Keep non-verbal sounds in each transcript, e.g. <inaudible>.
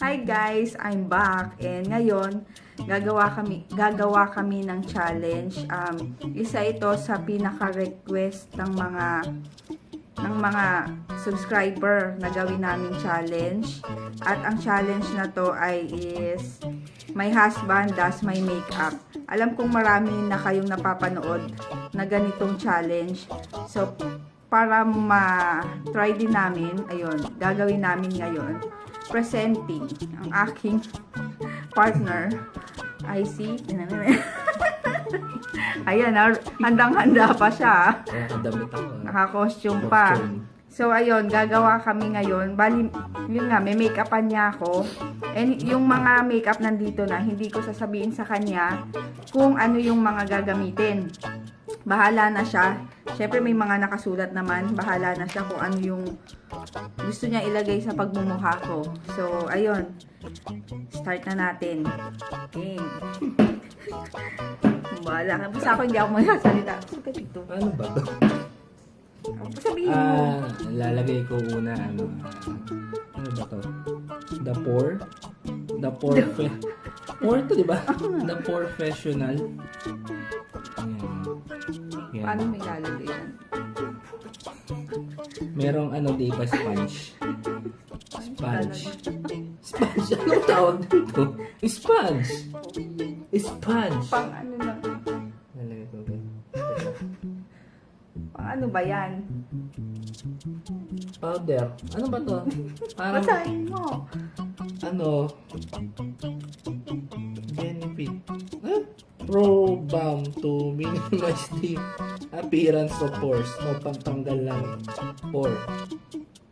Hi guys, I'm back and ngayon gagawa kami gagawa kami ng challenge. Um, isa ito sa pinaka-request ng mga ng mga subscriber na gawin naming challenge. At ang challenge na to ay is my husband does my makeup. Alam kong marami na kayong napapanood na ganitong challenge. So, para ma-try din namin, ayun, gagawin namin ngayon, presenting ang aking partner ay si <laughs> Ayan, ah, handang-handa pa siya. Kaya kadamit ako. ah. Naka-costume pa. So, ayun, gagawa kami ngayon. Bali, yun nga, may make-upan niya ako. And yung mga make-up nandito na, hindi ko sasabihin sa kanya kung ano yung mga gagamitin. Bahala na siya. Siyempre, may mga nakasulat naman. Bahala na siya kung ano yung gusto niya ilagay sa pagmumukha ko. So, ayun. Start na natin. Okay. <laughs> Bahala ka. Basta ako hindi ako magsasalita. Sige dito. Ano ba to? Sabihin mo. Ah, lalagay ko una ano. ano ba to? The pour. The pour. Fe- pour to, di ba? <laughs> The professional. Ayan. Ayan. Paano may lalagay yan? Merong ano di ba sponge? Sponge. Sponge. <laughs> Anong tawag dito? Sponge. Sponge. Pang ano lang. Lalagay ko ba? Pang ano ba yan? Powder. Ano ba to? Parang Basahin mo. ano? program to minimize the appearance of pores. No, pagtanggal lang pore.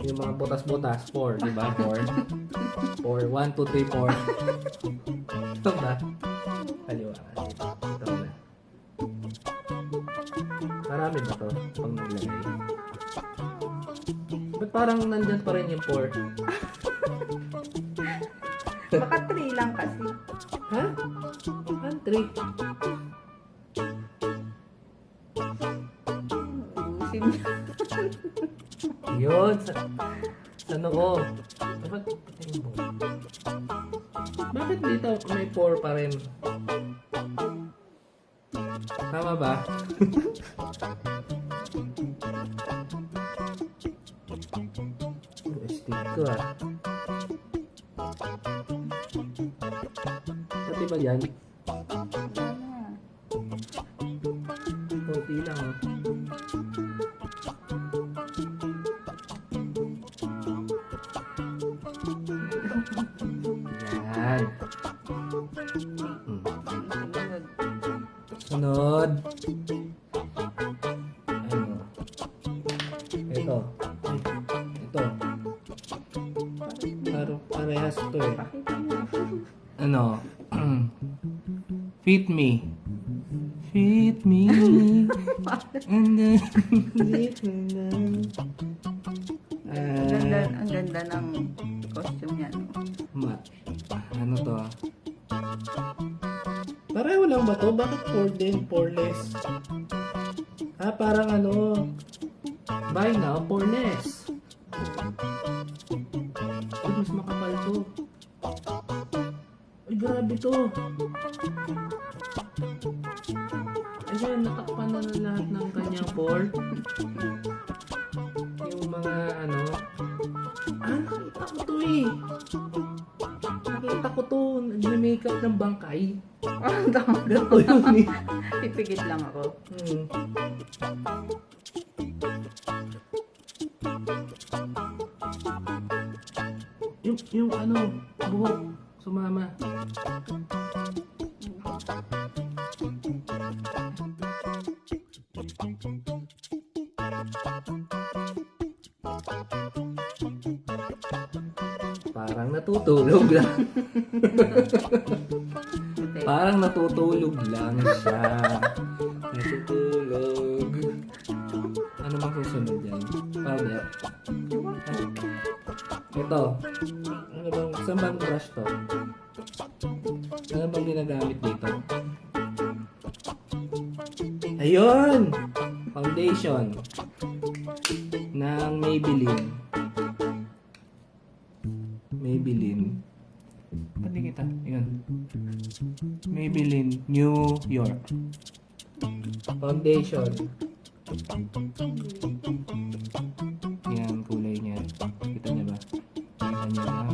Yung mga butas-butas, pore, di ba? Pore. Pore, 1, 2, 3, 4. Ito ba? Kaliwa. Ito na. Marami ba to? Pag naglagay. Ba't parang nandyan pa rin yung pore? Baka 3 lang kasi. Ha? Huh? 3. Noo. Dapat. Bakit dito may pore pa rin? Tama ba? <laughs> Yan. Sunod. Ano? Ito. Ito. Paro, parehas to eh. Ano? <clears throat> Fit me. Grabe to. Ayan, natakpan na na lahat ng kanyang pore. Yung mga ano. Ah, nakita ko to eh. Nakita ko to. Nag-makeup ng bangkay. Ah, tama. Ganito yun eh. <laughs> Pipigit lang ako. Hmm. <laughs> Parang natutulog lang siya. Natutulog. Ano bang susunod yan? Powder. Ito. Ano bang, saan bang brush to? Ano bang ginagamit dito? Ayun! Foundation. Ng Maybelline. Maybelline. Foundation. Yan, kulay niya. Kita niya ba? Kita niya ba?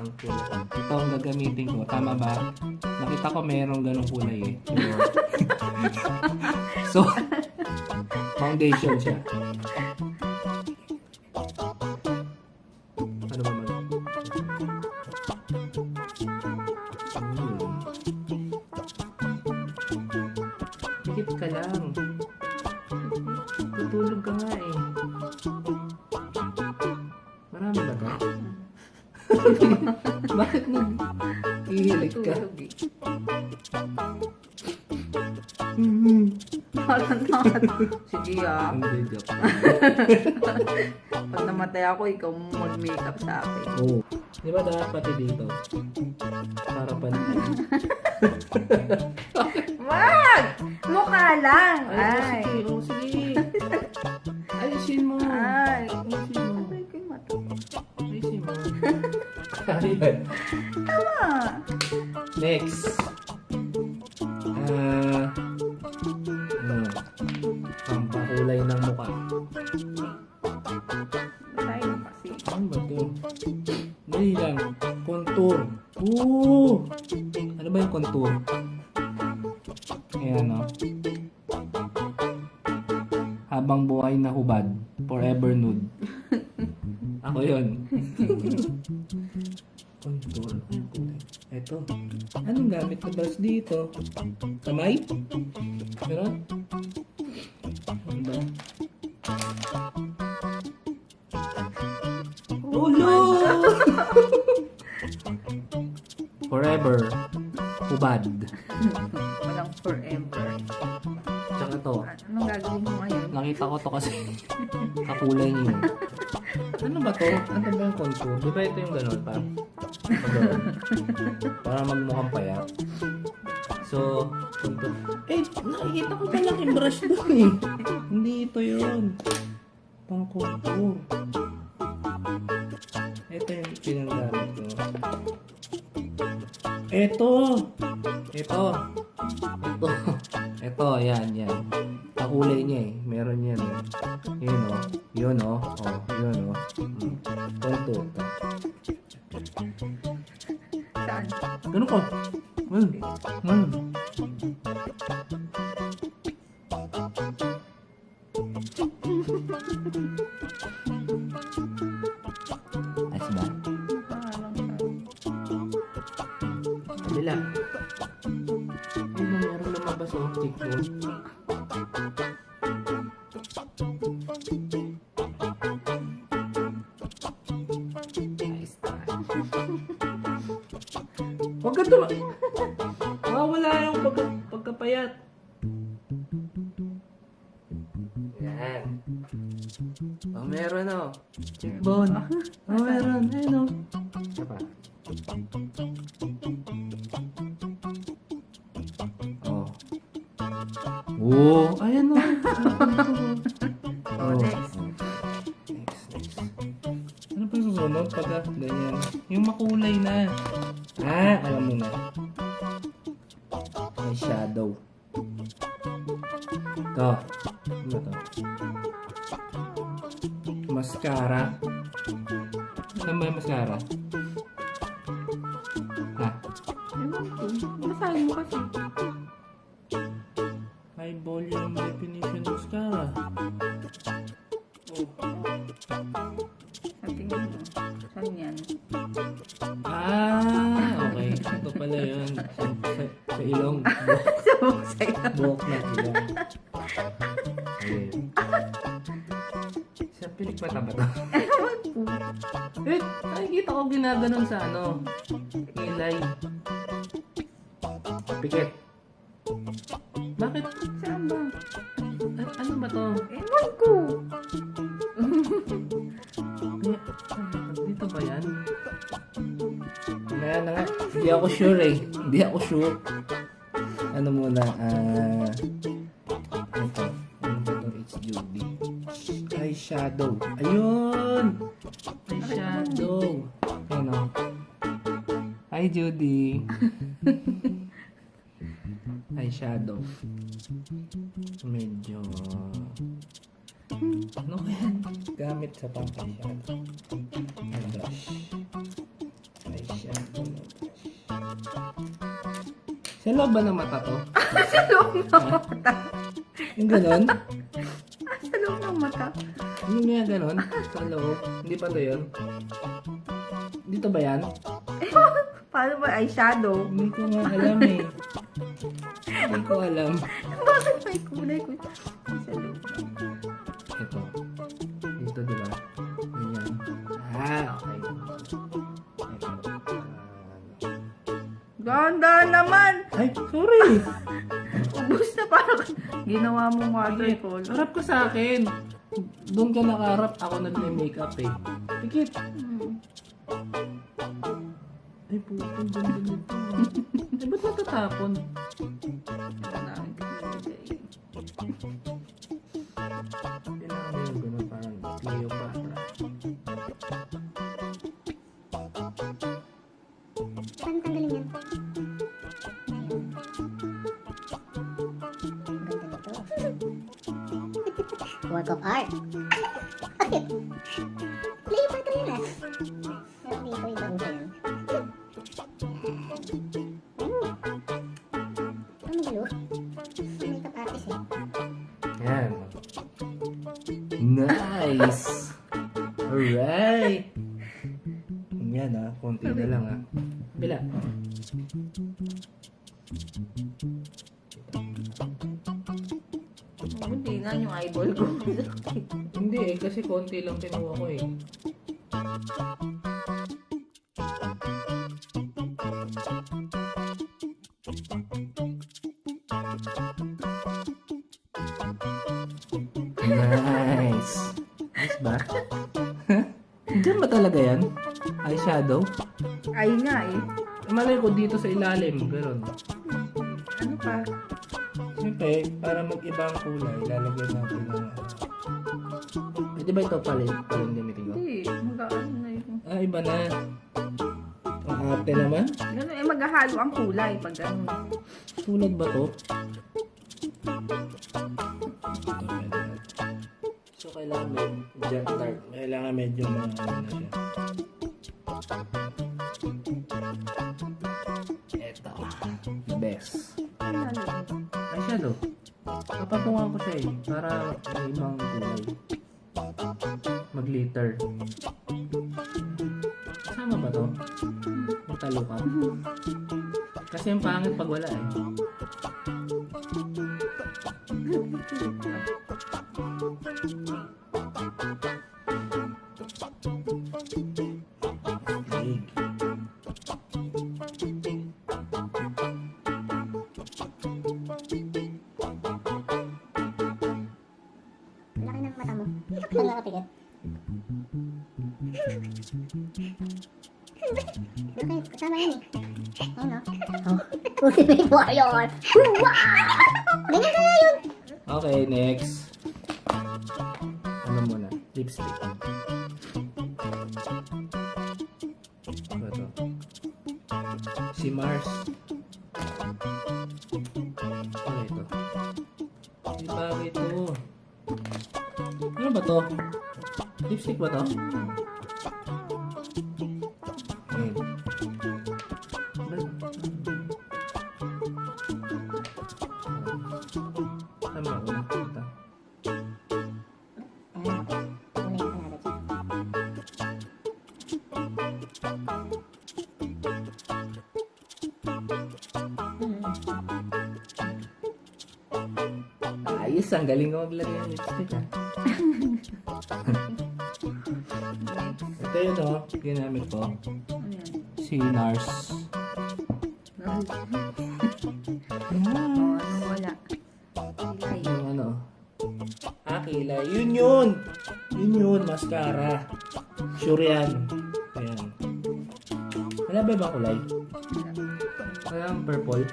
Ang kulay. Ito ang gagamitin ko. Tama ba? Nakita ko merong ganong kulay eh. So, <laughs> so foundation siya. Bakit nag ihilig ka? Eh. Hmm. Nakaka- Sige ah. Hindi, joke. Pag namatay ako, ikaw mo mag-makeup sa akin. Oo. Di ba dapat pati dito? Para pansin. <laughs> Wag! Mukha lang! Ay, Ay! oh, sige. Ayan. Tama! Next. Ah. Forever. Hubad. Walang forever. Tsaka to. Anong gagawin mo ngayon? Nakita ko to kasi <laughs> kakulay niya. eh. Ano ba to? Ano ba yung contour? Di ba ito yung gano'n pa? Gano'n. Para magmukhang payat. So, contour. Eh, nakikita ko palang yung brush doon eh. Ito! Ito! Ito, yan, yan. Kakulay niya eh. Meron yan eh. Yun o. Yun o. Oh, yun o. Mm. Contour. Saan? Ganun ko. Mm. Mm. Yan. Oh, meron o. Cheekbone. Oh, meron. Ayun o. Isa pa. Oh. Oh, ayan o. Oh, next. Next, next. Ano pa yung susunod pagka ganyan? Yung makulay na. Ah, alam mo na. Pilikmata ba to? Eh, nakikita ko ginaganon sa ano. Kilay. Pikit. Bakit? Saan ba? A- ano ba to? Ewan ko. Eh, Dito ba yan? Kaya na nga. Hindi ako sure eh. Hindi ako sure. Ano muna, ah... ito. Ayun! Eyeshadow. Ano? Hi, Judy. <laughs> Eyeshadow. Medyo... Ano kaya gamit sa pang-eyeshadow? Ay, brush. Sa loob ba ng mata to? <laughs> Sa loob ng mata. Yung ganon? Sa loob ng mata. Yung nga ganon? Sa loob? Hindi pa to yun? Dito ba yan? <laughs> Paano ba eyeshadow? Hindi ko nga alam eh. Hindi ko alam. <laughs> Bakit may kulay ko? Sa loob. Ito. Dito, di ba? Ganyan. Ah, okay. Ganda naman! Ay, sorry! <laughs> Ubus na parang ginawa mo watercolor. Harap ko sa akin. Doon ka nakaharap. Ako nag-makeup eh. Pikit. Hmm. Ay, putong ganda nito. Eh, ba't natatapon? Uso yan. Ano magalo? Makeup artist eh. Yan. Nice! Alright! Yan ah, konti na lang ah. Bila. Hindi na yung eyeball ko. <laughs> Hindi eh, kasi konti lang kinuha ko eh. Ay nga eh. Malay ko dito sa ilalim, gano'n. Ano pa? Siyempre, para mag-ibang kulay, lalagyan natin ng... Pwede ba ito palit? Palit gamitin ko? Hindi. Mag-ano na yun. Ah, iba na. Ang arte naman. Ganun eh, maghahalo ang kulay pag ano. Sulat ba to? So, kailangan medyo dark. Kailangan medyo mga ano na siya. Eto. Best. Ano na yun? Eyeshadow. Papatungan ko siya eh. Para may ibang kulay. Mag-glitter. Kasama ba to? Magtalo ka. Kasi ang pangit pag wala eh. Ultimate Warrior! Ganyan kaya yun! Okay, next. Ano muna? Lipstick. Ano to? Si Mars. Ano ito? Di bagay ito. Ano ba to? Lipstick ba to? Ng lipstick ah. Ito yun oh, ginamit ko. Si Nars. Oh, Yan. ano wala? Kilay. Yung ano. Ah, kilay. Yun yun! Yun yun, mascara. Sure yan. Ayan. Wala ba ibang kulay? Wala ang purple.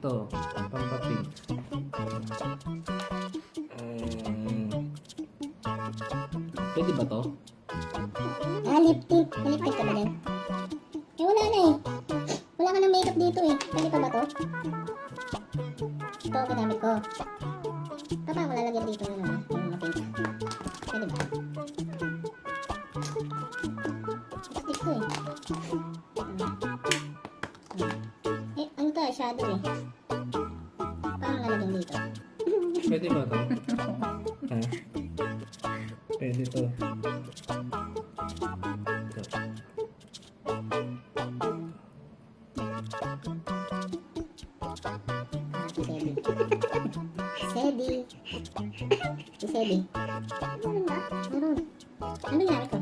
ito, pampapig. Um, eh, pwede ba to? Si Feby. Feby. Si Feby. Meron ba? Meron. Ano nangyari ko?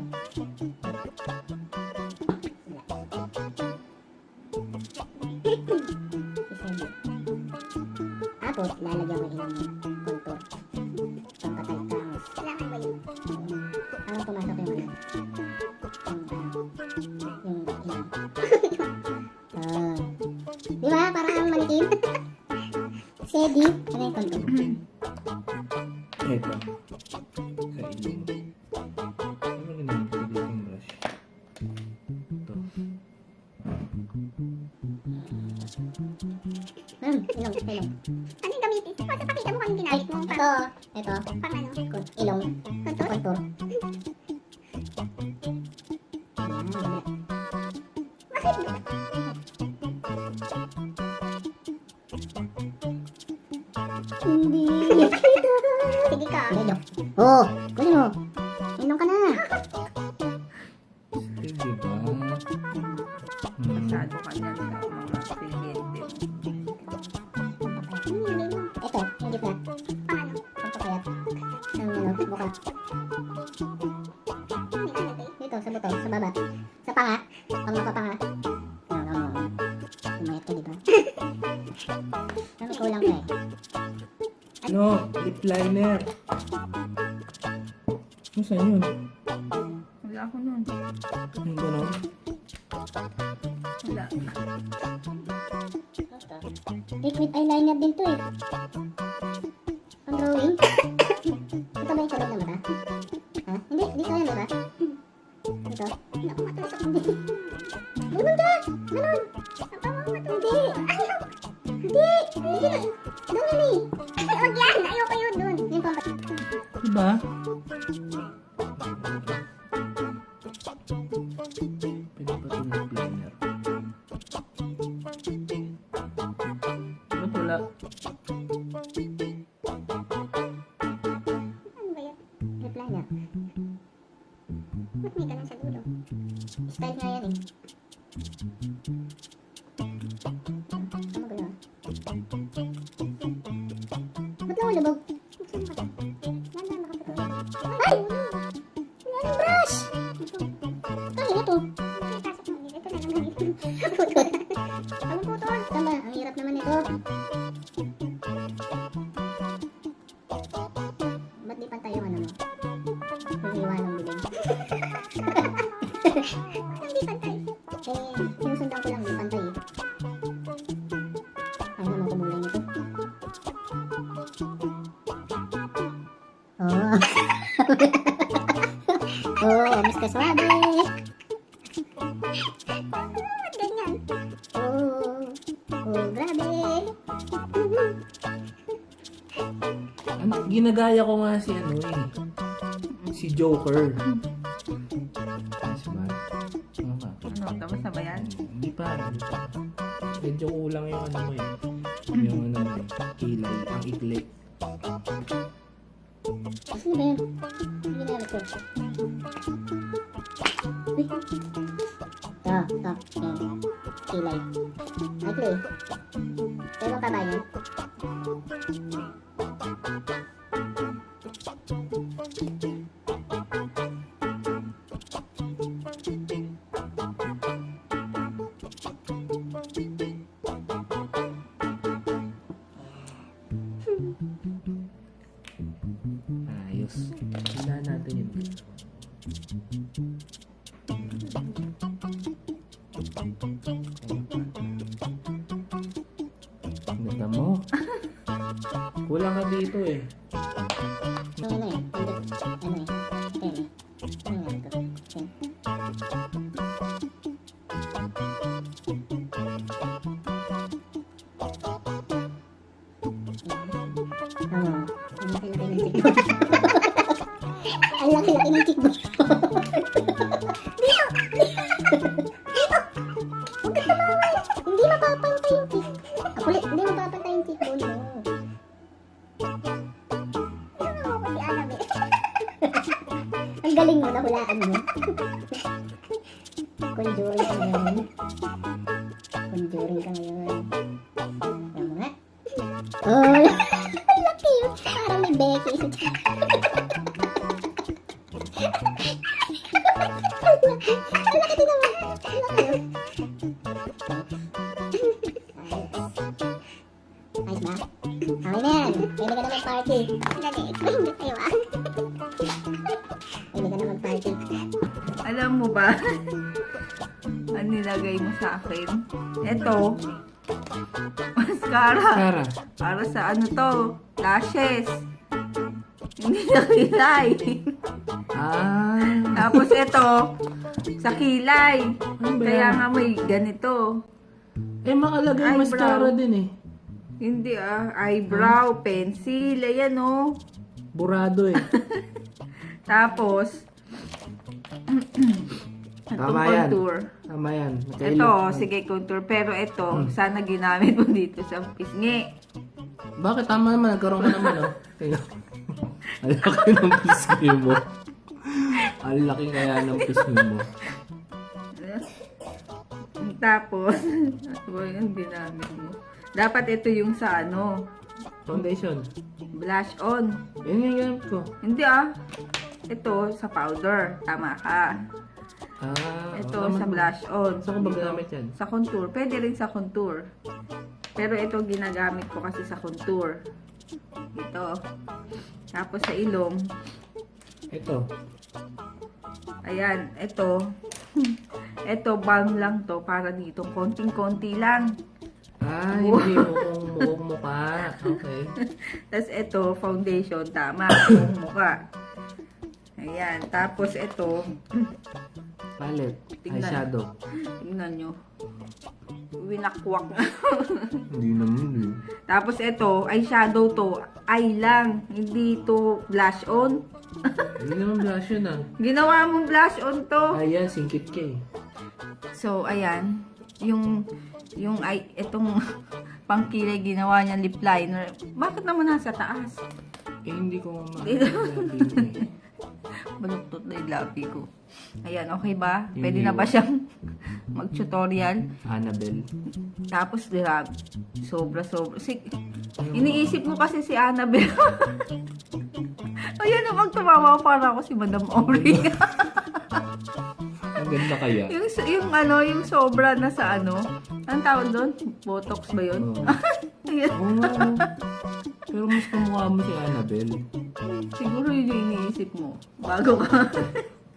Pakita mo kung yung ginamit mo. Pa- Ito, ito. Pang ano? Ilong. Contour? Contour. Bakit ba? Hindi. Sige ka. Oo. Oh. Lip liner. Ano sa'yo yun? Wala ako nun. Ano ganun? Wala. Liquid eyeliner din to eh. Ang drawing. Ito ba yung kulay ng mata? na. Ba't may ganun sa dulo? Style nga yan eh. Ang magulo. <laughs> oh, Mr. Suave. Oh, ganyan. Oh, oh, grabe. Anak, ginagaya ko nga si ano eh. Si Joker. 对。Ang nilagay mo sa akin? Ito. Mascara. Sarah. Para sa ano to? Lashes. Hindi na kilay. Ah. Tapos ito, sa kilay. Ano ba Kaya yan? nga may ganito. Eh, makalagay Eyebrow. mascara din eh. Hindi ah, eyebrow, pencil, ayan oh. Burado eh. <laughs> Tapos, <clears throat> itong Tama yan. contour. Tama yan. Ito, oh, sige contour. Pero ito, sana ginamit mo dito sa pisngi. Bakit tama naman? Nagkaroon ka naman oh. <laughs> Tingnan. Ang laki ng pisngi mo. Ang laki kaya ng pisngi mo. Tapos, <laughs> ano ba yung ginamit mo? Dapat ito yung sa ano, Foundation. blush on. Yan yung gamit ko. Hindi ah. Ito sa powder. Tama ka. Ah, Ito sa blush on. Saan ko ba gamit yan? Sa contour. Pwede rin sa contour. Pero ito ginagamit ko kasi sa contour. Ito. Tapos sa ilong. Ito. Ayan. Ito. <laughs> Ito balm lang to para dito. Konting-konti lang. Ah, hindi mo <laughs> kung mukhang mukha. Okay. Tapos ito, foundation. Tama. Yung mukha. Ayan. Tapos ito. Palette. Tingnan. Eyeshadow. Tingnan nyo. Winakwak. Hindi naman eh. Tapos ito, eyeshadow to. Eye lang. Hindi to blush on. Hindi naman blush yun ah. Ginawa mong blush on to. Ayan, singkit ka eh. So, ayan. Yung, yung, ay, itong <laughs> pangkilay ginawa niya lip liner. Bakit naman nasa taas? Eh, hindi ko <laughs> eh. Baluktot na yung labi ko. Ayan, okay ba? Pwede na ba siyang <laughs> mag-tutorial? Annabelle. Tapos, grab. Sobra, sobra. Si, iniisip mo kasi si Annabelle. <laughs> Ayan, pag tumawa ko, para ako si Madam Ori. Ang ganda kaya. <laughs> yung, yung ano, yung sobra na sa ano. Anong tawag doon? Botox ba yun? Oo. Ayan. Oo no. Pero mas kamukha mo si Annabelle. Siguro yun yung iniisip mo. Bago ka.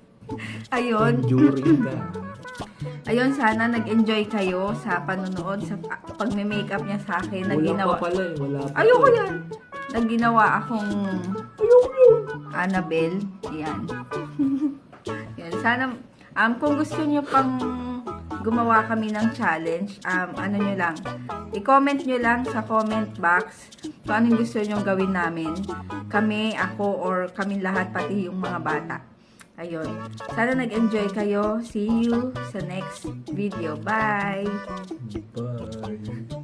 <laughs> Ayun. Conjuring ka. Ayun, sana nag-enjoy kayo sa panonood, sa pagme-makeup niya sa akin. Wala ginawa. pa pala eh. Wala pa. Ayoko to eh. yan. Nagginawa akong Annabelle. Yan. <laughs> yan. Sana, um, kung gusto nyo pang gumawa kami ng challenge, um, ano nyo lang, i-comment nyo lang sa comment box kung anong gusto nyo gawin namin. Kami, ako, or kami lahat, pati yung mga bata. Ayun. Sana nag-enjoy kayo. See you sa next video. Bye! Bye.